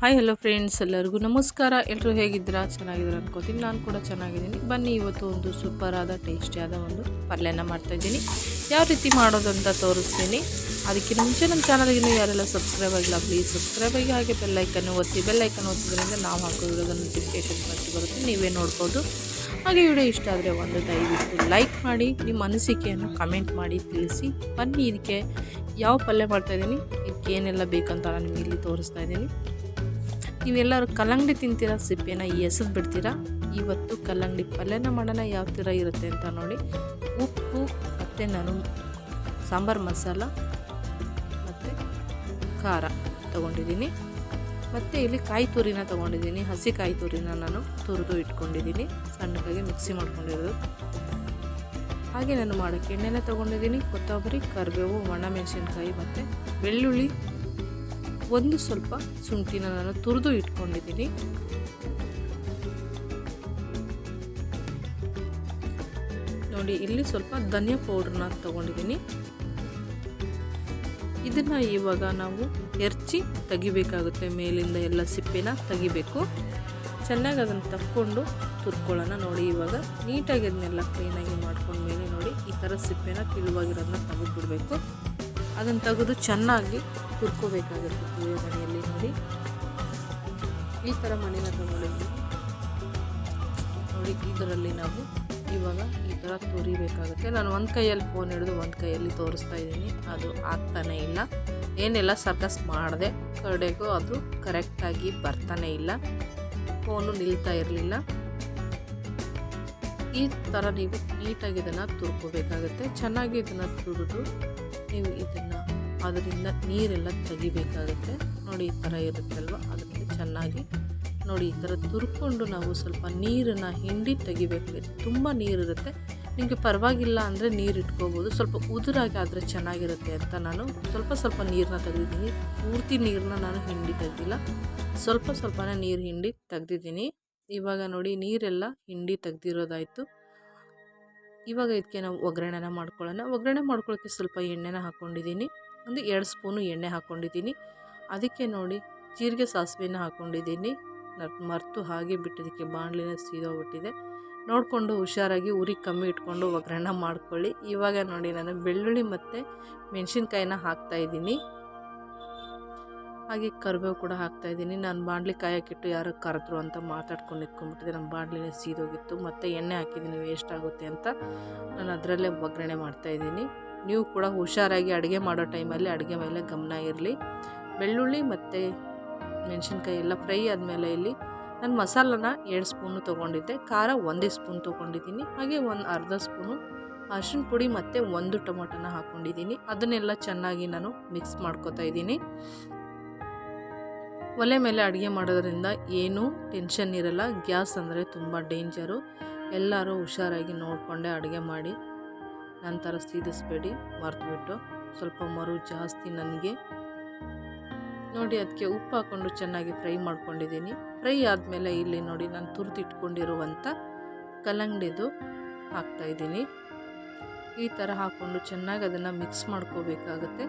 Hi hello friends ಎಲ್ಲರಿಗೂ ನಮಸ್ಕಾರ. ಎಲ್ಲರೂ ಹೇಗಿದ್ದೀರಾ? ಚೆನ್ನಾಗಿದ್ದೀರಾ ಅನ್ಕೋತೀನಿ. ನಾನು ಕೂಡ ಚೆನ್ನಾಗಿದ್ದೀನಿ. ಬನ್ನಿ, ಇವತ್ತು ಒಂದು ಸೂಪರಾದ, ಟೇಸ್ಟಿಯಾದ ಒಂದು ಪಲ್ಯನ ಮಾಡ್ತಾಯಿದ್ದೀನಿ ಯಾವ ರೀತಿ ಮಾಡೋದು ಅಂತ ತೋರಿಸ್ತೀನಿ. ಅದಕ್ಕಿಂತ ಮುಂಚೆ ನಮ್ಮ ಚಾನಲ್ಗಿನ್ನೂ ಯಾರೆಲ್ಲ ಸಬ್ಸ್ಕ್ರೈಬ್ ಆಗಿಲ್ಲ ಪ್ಲೀಸ್ ಸಬ್ಸ್ಕ್ರೈಬ್ ಆಗಿ ಹಾಗೆ ಬೆಲ್ಲೈಕನ್ನು ಒತ್ತಿ. ಬೆಲ್ಲೈಕನ್ ಒತ್ತಿದ್ರಿಂದ ನಾವು ಹಾಕೋದ್ರಿಂದ ನೋಟಿಫಿಕೇಶನ್ ಬರ್ತಿ ಬರುತ್ತೆ. ನೀವೇ ನೋಡ್ಬೋದು. ಹಾಗೆ ವಿಡಿಯೋ ಇಷ್ಟ ಆದರೆ ಒಂದು ದಯವಿಟ್ಟು ಲೈಕ್ ಮಾಡಿ, ನಿಮ್ಮ ಅನಿಸಿಕೆಯನ್ನು ಕಮೆಂಟ್ ಮಾಡಿ, ತಿಳಿಸಿ. ಬನ್ನಿ, ಇದಕ್ಕೆ ಯಾವ ಪಲ್ಯ ಮಾಡ್ತಾಯಿದ್ದೀನಿ ಇದಕ್ಕೆ ಏನೆಲ್ಲ ಬೇಕಂತ ನಾನು ನಿಮಗೆ ಇಲ್ಲಿ ತೋರಿಸ್ತಾ ಇದ್ದೀನಿ. ನೀವೆಲ್ಲರೂ ಕಲ್ಲಂಗಡಿ ತಿಂತೀರಾ ಸಿಪ್ಪೆನ ಎಸೆದು ಬಿಡ್ತೀರಾ? ಇವತ್ತು ಕಲ್ಲಂಗಡಿ ಪಲ್ಯನ ಮಾಡೋಣ, ಯಾವ ಥರ ಇರುತ್ತೆ ಅಂತ ನೋಡಿ. ಉಪ್ಪು, ಮತ್ತು ನಾನು ಸಾಂಬಾರು ಮಸಾಲ, ಮತ್ತು ಖಾರ ತೊಗೊಂಡಿದ್ದೀನಿ. ಮತ್ತು ಇಲ್ಲಿ ಕಾಯಿ ತುರಿನ ತೊಗೊಂಡಿದ್ದೀನಿ. ಹಸಿ ಕಾಯಿ ತುರಿನ ನಾನು ತುರಿದು ಇಟ್ಕೊಂಡಿದ್ದೀನಿ. ಸಣ್ಣದಾಗಿ ಮಿಕ್ಸಿ ಮಾಡ್ಕೊಂಡಿರೋದು. ಹಾಗೆ ನಾನು ಮಾಡೋಕ್ಕೆ ಎಣ್ಣೆನ ತೊಗೊಂಡಿದ್ದೀನಿ. ಕೊತ್ತಂಬರಿ, ಕರಿಬೇವು ಒಣಮೆಣಸಿನ್ಕಾಯಿ ಮತ್ತು ಬೆಳ್ಳುಳ್ಳಿ ಒಂದು ಸ್ವಲ್ಪ ಶುಂಠಿನ ನಾನು ತುರಿದು ಇಟ್ಕೊಂಡಿದ್ದೀನಿ. ನೋಡಿ, ಇಲ್ಲಿ ಸ್ವಲ್ಪ ಧನಿಯಾ ಪೌಡ್ರನ್ನ ತಗೊಂಡಿದ್ದೀನಿ. ಇದನ್ನು ಇವಾಗ ನಾವು ಎರ್ಚಿ ತೆಗಿಬೇಕಾಗುತ್ತೆ. ಮೇಲಿಂದ ಎಲ್ಲ ಸಿಪ್ಪೆನ ತೆಗಿಬೇಕು. ಚೆನ್ನಾಗಿ ಅದನ್ನು ತಕ್ಕೊಂಡು ತುರ್ಕೊಳ್ಳೋಣ. ನೋಡಿ, ಇವಾಗ ನೀಟಾಗಿ ಅದನ್ನೆಲ್ಲ ಕ್ಲೀನಾಗಿ ಮಾಡ್ಕೊಂಡ್ಮೇಲೆ ನೋಡಿ, ಈ ಥರ ಸಿಪ್ಪೆನ ತಿಳುವಾಗಿರೋದನ್ನ ತೆಗೆದುಬಿಡ್ಬೇಕು. ಅದನ್ನು ತೆಗೆದು ಚೆನ್ನಾಗಿ ಹುರ್ಕೋಬೇಕಾಗುತ್ತೆ ತುರಿಯೋ ಮನೆಯಲ್ಲಿ ನೋಡಿ. ಈ ಥರ ಮನೆನ ತಗೊಂಡಿದ್ವಿ. ನೋಡಿ, ಇದರಲ್ಲಿ ನಾವು ಇವಾಗ ಈ ಥರ ತುರಿಬೇಕಾಗುತ್ತೆ. ನಾನು ಒಂದು ಕೈಯಲ್ಲಿ ಫೋನ್ ಹಿಡಿದು ಒಂದು ಕೈಯಲ್ಲಿ ತೋರಿಸ್ತಾ ಇದ್ದೀನಿ. ಅದು ಆಗ್ತಾನೆ ಇಲ್ಲ. ಏನೆಲ್ಲ ಸರ್ಕಸ್ ಮಾಡಿದೆ ಕಡೆಗೂ ಅದು ಕರೆಕ್ಟಾಗಿ ಬರ್ತಾನೆ ಇಲ್ಲ. ಫೋನು ನಿಲ್ತಾ ಇರಲಿಲ್ಲ. ಈ ಥರ ನೀವು ನೀಟಾಗಿ ಇದನ್ನು ತುರ್ಕೋಬೇಕಾಗುತ್ತೆ. ಚೆನ್ನಾಗಿ ಇದನ್ನು ತುರಿದು ನೀವು ಇದನ್ನು ಅದರಿಂದ ನೀರೆಲ್ಲ ತೆಗಿಬೇಕಾಗುತ್ತೆ. ನೋಡಿ ಈ ಥರ ಇರುತ್ತಲ್ವ? ಅದಕ್ಕೆ ಚೆನ್ನಾಗಿ ನೋಡಿ ಈ ಥರ ತುರ್ಕೊಂಡು ನಾವು ಸ್ವಲ್ಪ ನೀರನ್ನು ಹಿಂಡಿ ತೆಗಿಬೇಕು. ತುಂಬ ನೀರಿರುತ್ತೆ. ನಿಮಗೆ ಪರವಾಗಿಲ್ಲ ಅಂದರೆ ನೀರು ಇಟ್ಕೋಬೋದು. ಸ್ವಲ್ಪ ಉದುರಾಗಿ ಆದರೆ ಚೆನ್ನಾಗಿರುತ್ತೆ ಅಂತ ನಾನು ಸ್ವಲ್ಪ ಸ್ವಲ್ಪ ನೀರನ್ನ ತೆಗೆದಿದ್ದೀನಿ. ಪೂರ್ತಿ ನೀರನ್ನ ನಾನು ಹಿಂಡಿ ತೆಗೆದಿಲ್ಲ. ಸ್ವಲ್ಪ ಸ್ವಲ್ಪನೇ ನೀರು ಹಿಂಡಿ ತೆಗ್ದಿದ್ದೀನಿ. ಇವಾಗ ನೋಡಿ ನೀರೆಲ್ಲ ಹಿಂಡಿ ತೆಗ್ದಿರೋದಾಯಿತು. ಇವಾಗ ಇದಕ್ಕೆ ನಾವು ಒಗ್ಗರಣೆನ ಮಾಡ್ಕೊಳ್ಳೋಣ. ಒಗ್ಗರಣೆ ಮಾಡ್ಕೊಳ್ಳೋಕ್ಕೆ ಸ್ವಲ್ಪ ಎಣ್ಣೆನ ಹಾಕ್ಕೊಂಡಿದ್ದೀನಿ ಒಂದು ಎರಡು ಸ್ಪೂನು ಎಣ್ಣೆ ಹಾಕ್ಕೊಂಡಿದ್ದೀನಿ ಅದಕ್ಕೆ ನೋಡಿ ಜೀರಿಗೆ ಸಾಸಿವೆನ ಹಾಕ್ಕೊಂಡಿದ್ದೀನಿ ಮರ್ತು ಹಾಗೆ ಬಿಟ್ಟಿದ್ದಕ್ಕೆ ಬಾಣಲಿನ ಸೀದೋಗ್ಬಿಟ್ಟಿದೆ ನೋಡಿಕೊಂಡು ಹುಷಾರಾಗಿ ಉರಿ ಕಮ್ಮಿ ಇಟ್ಕೊಂಡು ಒಗ್ಗರಣೆ ಮಾಡ್ಕೊಳ್ಳಿ. ಇವಾಗ ನೋಡಿ ನಾನು ಬೆಳ್ಳುಳ್ಳಿ ಮತ್ತು ಮೆಣಸಿನ್ಕಾಯಿನ ಹಾಕ್ತಾಯಿದ್ದೀನಿ ಹಾಗೆ ಕರಿಬೇವು ಕೂಡ ಹಾಕ್ತಾ ಇದ್ದೀನಿ. ನಾನು ಬಾಣಲಿ ಕಾಯಕ್ಕಿಟ್ಟು ಯಾರೋ ಕರೆದ್ರು ಅಂತ ಮಾತಾಡ್ಕೊಂಡು ನಿಂತ್ಕೊಂಡ್ಬಿಟ್ಟಿದೆ ನಮ್ಮ ಬಾಣಲಿನೇ ಸೀದೋಗಿತ್ತು. ಮತ್ತು ಎಣ್ಣೆ ಹಾಕಿದ್ದೀನಿ. ವೇಸ್ಟ್ ಆಗುತ್ತೆ ಅಂತ ನಾನು ಅದರಲ್ಲೇ ಒಗ್ಗರಣೆ ಮಾಡ್ತಾಯಿದ್ದೀನಿ ನೀವು ಕೂಡ ಹುಷಾರಾಗಿ ಅಡುಗೆ ಮಾಡೋ ಟೈಮಲ್ಲಿ ಅಡುಗೆ ಮೇಲೆ ಗಮನ ಇರಲಿ. ಬೆಳ್ಳುಳ್ಳಿ ಮತ್ತು ಮೆಣಸಿನ್ಕಾಯಿ ಎಲ್ಲ ಫ್ರೈ ಆದಮೇಲೆ ಇಲ್ಲಿ ನಾನು ಮಸಾಲನ ಎರಡು ಸ್ಪೂನು ತೊಗೊಂಡಿದ್ದೆ. ಖಾರ ಒಂದೇ ಸ್ಪೂನ್ ತೊಗೊಂಡಿದ್ದೀನಿ. ಹಾಗೆ ಒಂದು ಅರ್ಧ ಸ್ಪೂನು ಅರಿಶಿನ ಪುಡಿ ಮತ್ತು ಒಂದು ಟೊಮೊಟೊನ ಹಾಕ್ಕೊಂಡಿದ್ದೀನಿ ಅದನ್ನೆಲ್ಲ ಚೆನ್ನಾಗಿ ನಾನು ಮಿಕ್ಸ್ ಮಾಡ್ಕೊತಾ ಇದ್ದೀನಿ. ಒಲೆ ಮೇಲೆ ಅಡುಗೆ ಮಾಡೋದ್ರಿಂದ ಏನೂ ಟೆನ್ಷನ್ ಇರಲ್ಲ. ಗ್ಯಾಸ್ ಅಂದರೆ ತುಂಬ ಡೇಂಜರು ಎಲ್ಲರೂ ಹುಷಾರಾಗಿ ನೋಡಿಕೊಂಡೆ ಅಡುಗೆ ಮಾಡಿ. ನಂತರ ಸೀದಿಸ್ಬೇಡಿ, ಮರೆತುಬಿಟ್ಟು. ಸ್ವಲ್ಪ ಮರು ಜಾಸ್ತಿ ನನಗೆ. ನೋಡಿ ಅದಕ್ಕೆ ಉಪ್ಪು ಹಾಕ್ಕೊಂಡು ಚೆನ್ನಾಗಿ ಫ್ರೈ ಮಾಡ್ಕೊಂಡಿದ್ದೀನಿ. ಫ್ರೈ ಆದಮೇಲೆ ಇಲ್ಲಿ ನೋಡಿ, ನಾನು ತುರಿದಿಟ್ಕೊಂಡಿರುವಂಥ ಕಲ್ಲಂಗಡಿದು ಹಾಕ್ತಾಯಿದ್ದೀನಿ ಈ ಥರ ಹಾಕ್ಕೊಂಡು ಚೆನ್ನಾಗಿ ಅದನ್ನು ಮಿಕ್ಸ್ ಮಾಡ್ಕೋಬೇಕಾಗತ್ತೆ.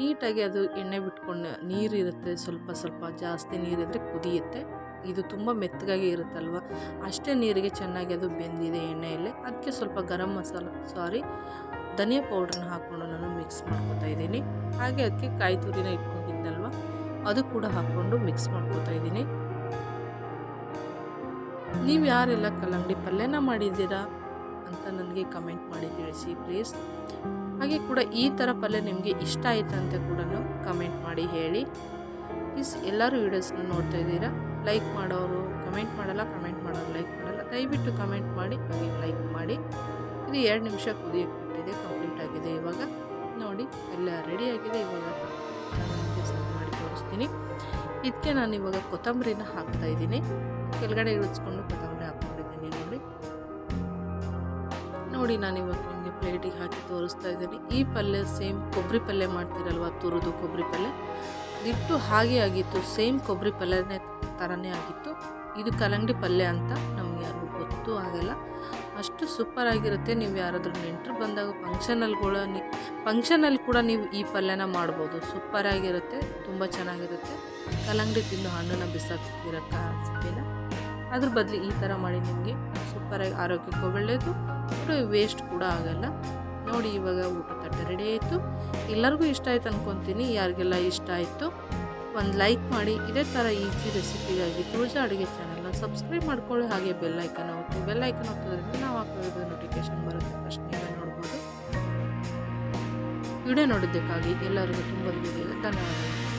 ನೀಟಾಗಿ ಅದು ಎಣ್ಣೆ ಬಿಟ್ಕೊಂಡು ನೀರಿರುತ್ತೆ ಸ್ವಲ್ಪ ಸ್ವಲ್ಪ ಜಾಸ್ತಿ ನೀರಿದ್ರೆ ಕುದಿಯುತ್ತೆ. ಇದು ತುಂಬ ಮೆತ್ತಗಾಗಿ ಇರುತ್ತಲ್ವ? ಅಷ್ಟೇ ನೀರಿಗೆ ಚೆನ್ನಾಗಿ ಅದು ಬೆಂದಿದೆ ಎಣ್ಣೆಯಲ್ಲಿ. ಅದಕ್ಕೆ ಸ್ವಲ್ಪ ಗರಂ ಮಸಾಲ ಸಾರಿ ಧನಿಯಾ ಪೌಡ್ರನ್ನ ಹಾಕ್ಕೊಂಡು ನಾನು ಮಿಕ್ಸ್ ಮಾಡ್ಕೊತಾ ಇದ್ದೀನಿ. ಹಾಗೆ ಅದಕ್ಕೆ ಕಾಯಿ ತುರಿನ ಇಟ್ಕೊಂಡಿದ್ದಲ್ವ? ಅದು ಕೂಡ ಹಾಕ್ಕೊಂಡು ಮಿಕ್ಸ್ ಮಾಡ್ಕೊತಾ ಇದ್ದೀನಿ. ನೀವು ಯಾರೆಲ್ಲ ಕಲ್ಲಂಗಡಿ ಪಲ್ಯನ ಮಾಡಿದ್ದೀರಾ ಅಂತ ನನಗೆ ಕಮೆಂಟ್ ಮಾಡಿ ತಿಳಿಸಿ ಪ್ಲೀಸ್ ಹಾಗೆ ಕೂಡ ಈ ಥರ ಪಲ್ಯ ನಿಮಗೆ ಇಷ್ಟ ಆಯಿತಂತೆ ಕೂಡ ಕಮೆಂಟ್ ಮಾಡಿ ಹೇಳಿ. ಪ್ಲೀಸ್ ಎಲ್ಲರೂ ವೀಡಿಯೋಸ್ನ ನೋಡ್ತಾ ಇದ್ದೀರಾ? ಲೈಕ್ ಮಾಡೋರು ಕಮೆಂಟ್ ಮಾಡಲ್ಲ ಕಮೆಂಟ್ ಮಾಡೋರು ಲೈಕ್ ಮಾಡಲ್ಲ. ದಯವಿಟ್ಟು ಕಮೆಂಟ್ ಮಾಡಿ, ಹಾಗೆ ಲೈಕ್ ಮಾಡಿ. ಇದು ಎರಡು ನಿಮಿಷ ಕುದಿಯೋಕ್ಕೆ ಕಂಪ್ಲೀಟ್ ಆಗಿದೆ ಇವಾಗ. ನೋಡಿ, ಎಲ್ಲ ರೆಡಿ ಆಗಿದೆ. ಇವಾಗ ಸರ್ವ್ ಮಾಡಿ ತೋರಿಸ್ತೀನಿ. ಇದಕ್ಕೆ ನಾನು ಇವಾಗ ಕೊತ್ತಂಬರಿನ ಹಾಕ್ತಾಯಿದ್ದೀನಿ ಕೆಳಗಡೆ ಇಳಿಸ್ಕೊಂಡು ಕೊತ್ತಂಬರಿ ನೋಡಿ ನಾನು ಇವಾಗ ನಿಮಗೆ ಪ್ಲೇಟಿಗೆ ಹಾಕಿ ತೋರಿಸ್ತಾ ಇದ್ದೀನಿ. ಈ ಪಲ್ಯ ಸೇಮ್ ಕೊಬ್ಬರಿ ಪಲ್ಯ ಮಾಡ್ತೀರಲ್ವ? ತುರಿದು ಕೊಬ್ಬರಿ ಪಲ್ಯ? ಇಟ್ಟು ಹಾಗೆ ಆಗಿತ್ತು ಸೇಮ್ ಕೊಬ್ಬರಿ ಪಲ್ಯನೇ ಥರನೇ ಆಗಿತ್ತು. ಇದು ಕಲಂಗಡಿ ಪಲ್ಯ ಅಂತ ನಮ್ಗೆ ಯಾರಿಗೂ ಗೊತ್ತೂ ಆಗಲ್ಲ. ಅಷ್ಟು ಸೂಪರ್ ಆಗಿರುತ್ತೆ. ನೀವು ಯಾರಾದರೂ ನೆಂಟರು ಬಂದಾಗ ಫಂಕ್ಷನಲ್ಲಿ ಕೂಡ ಫಂಕ್ಷನಲ್ಲಿ ಕೂಡ ನೀವು ಈ ಪಲ್ಯನ ಮಾಡ್ಬೋದು. ಸೂಪರ್ ಆಗಿರುತ್ತೆ. ತುಂಬ ಚೆನ್ನಾಗಿರುತ್ತೆ. ಕಲಂಗಡಿ ತಿಂದು ಹಣ್ಣನ್ನ ಬಿಸಾಕಿರಕ್ಕ ಸಿಕ್ಕಿಲ್ಲ ಅದ್ರ ಬದಲು ಈ ಥರ ಮಾಡಿ ನಿಮಗೆ ಸೂಪರಾಗಿ ಆರೋಗ್ಯಕ್ಕೂ ಒಳ್ಳೆಯದು ಒಟ್ಟು ವೇಸ್ಟ್ ಕೂಡ ಆಗಲ್ಲ. ನೋಡಿ ಇವಾಗ ಊಟ ತಟ್ಟೆ ರೆಡಿ ಆಯಿತು. ಎಲ್ಲರಿಗೂ ಇಷ್ಟ ಆಯ್ತು ಅಂದ್ಕೊತೀನಿ ಯಾರಿಗೆಲ್ಲ ಇಷ್ಟ ಆಯಿತು, ಒಂದು ಲೈಕ್ ಮಾಡಿ. ಇದೇ ಥರ ಈಸಿ ರೆಸಿಪಿಗಾಗಿ ತುಳಜಾ ಅಡುಗೆ ಚಾನಲ್ನ ಸಬ್ಸ್ಕ್ರೈಬ್ ಮಾಡ್ಕೊಳ್ಳಿ. ಹಾಗೆ ಬೆಲ್ ಐಕನ್ ಒತ್ತಿ. ಬೆಲ್ ಐಕನ್ ಒತ್ತೋದ್ರಿಂದ ನಾವು ಹಾಕೋದು ನೋಟಿಫಿಕೇಶನ್ ಬರುತ್ತೆ. ಫಸ್ಟ್ ನೀವೇ ನೋಡ್ಬೋದು. ವಿಡಿಯೋ ನೋಡಿದ್ದಕ್ಕಾಗಿ ಎಲ್ಲರಿಗೂ ತುಂಬ ಧನ್ಯವಾದಗಳು.